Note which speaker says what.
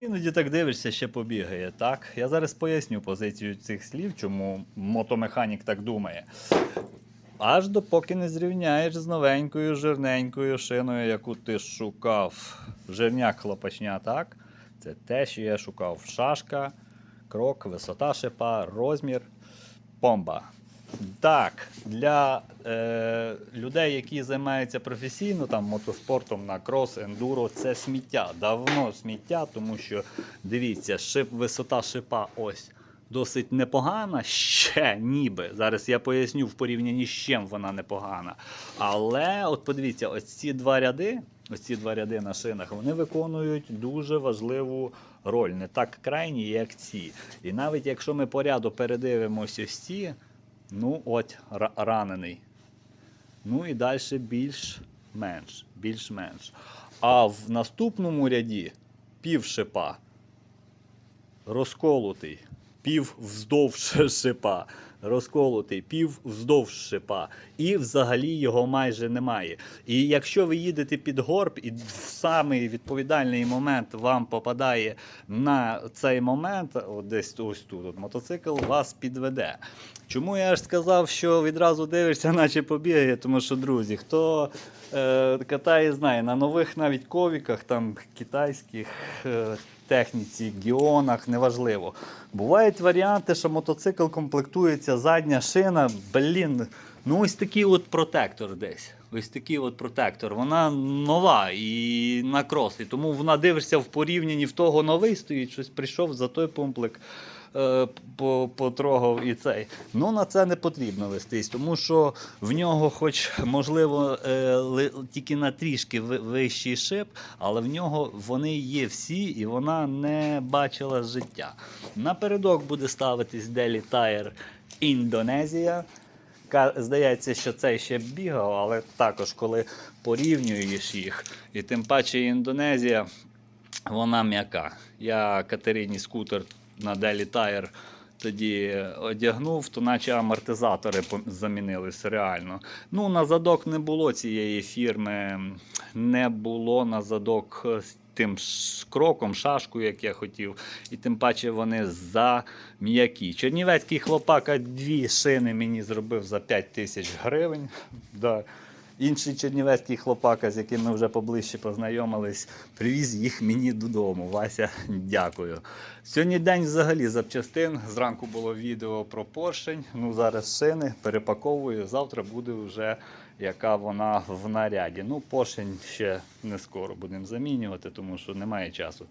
Speaker 1: Іноді так дивишся, ще побігає. Так, я зараз поясню позицію цих слів, чому мотомеханік так думає. Аж допоки не зрівняєш з новенькою жирненькою шиною, яку ти шукав. Жирняк хлопачня, так? Це те, що я шукав. Шашка, крок, висота шипа, розмір, бомба. Так, для е, людей, які займаються професійно там, мотоспортом на крос, ендуро, це сміття. Давно сміття, тому що дивіться, шип, висота шипа ось досить непогана, ще ніби. Зараз я поясню в порівнянні з чим вона непогана. Але от подивіться, ось ці два ряди, ось ці два ряди на шинах, вони виконують дуже важливу роль, не так крайні, як ці. І навіть якщо ми по ряду передивимося ці, ну от ранений. Ну і далі більш-менш. більш-менш. А в наступному ряді пів шипа розколотий, пів вздовж шипа, розколотий, пів вздовж шипа. І взагалі його майже немає. І якщо ви їдете під горб, і в самий відповідальний момент вам попадає на цей момент, от десь ось тут, от, мотоцикл вас підведе. Чому я ж сказав, що відразу дивишся, наче побігає, тому що, друзі, хто е, катає, знає, на нових навіть ковіках, там китайських е, техніці, гіонах, неважливо. Бувають варіанти, що мотоцикл комплектується задня шина, блін, ну ось такий от протектор десь. Ось такий от протектор. Вона нова і на крос. І тому вона дивишся в порівнянні в того новий стоїть, щось прийшов за той пумплик. е, по- Потрогав і цей. Ну на це не потрібно вестись, тому що в нього, хоч можливо, е, тільки на трішки вищий шип, але в нього вони є всі, і вона не бачила життя. Напередок буде ставитись Delhi Tire Індонезія. Здається, що цей ще бігав, але також коли порівнюєш їх, і тим паче Індонезія, вона м'яка. Я Катерині скутер на Delhi Tire тоді одягнув, то наче амортизатори замінились реально. Ну, на задок не було цієї фірми, не було на задок з тим кроком, шашкою, як я хотів, і тим паче вони за м'які. Чернівецький хлопака дві шини мені зробив за 5 тисяч гривень. Інший чернівецький хлопака, з яким ми вже поближче познайомились, привіз їх мені додому. Вася, дякую. Сьогодні день взагалі запчастин. Зранку було відео про поршень. Ну зараз шини перепаковую. Завтра буде вже яка вона в наряді. Ну, поршень ще не скоро будемо замінювати, тому що немає часу.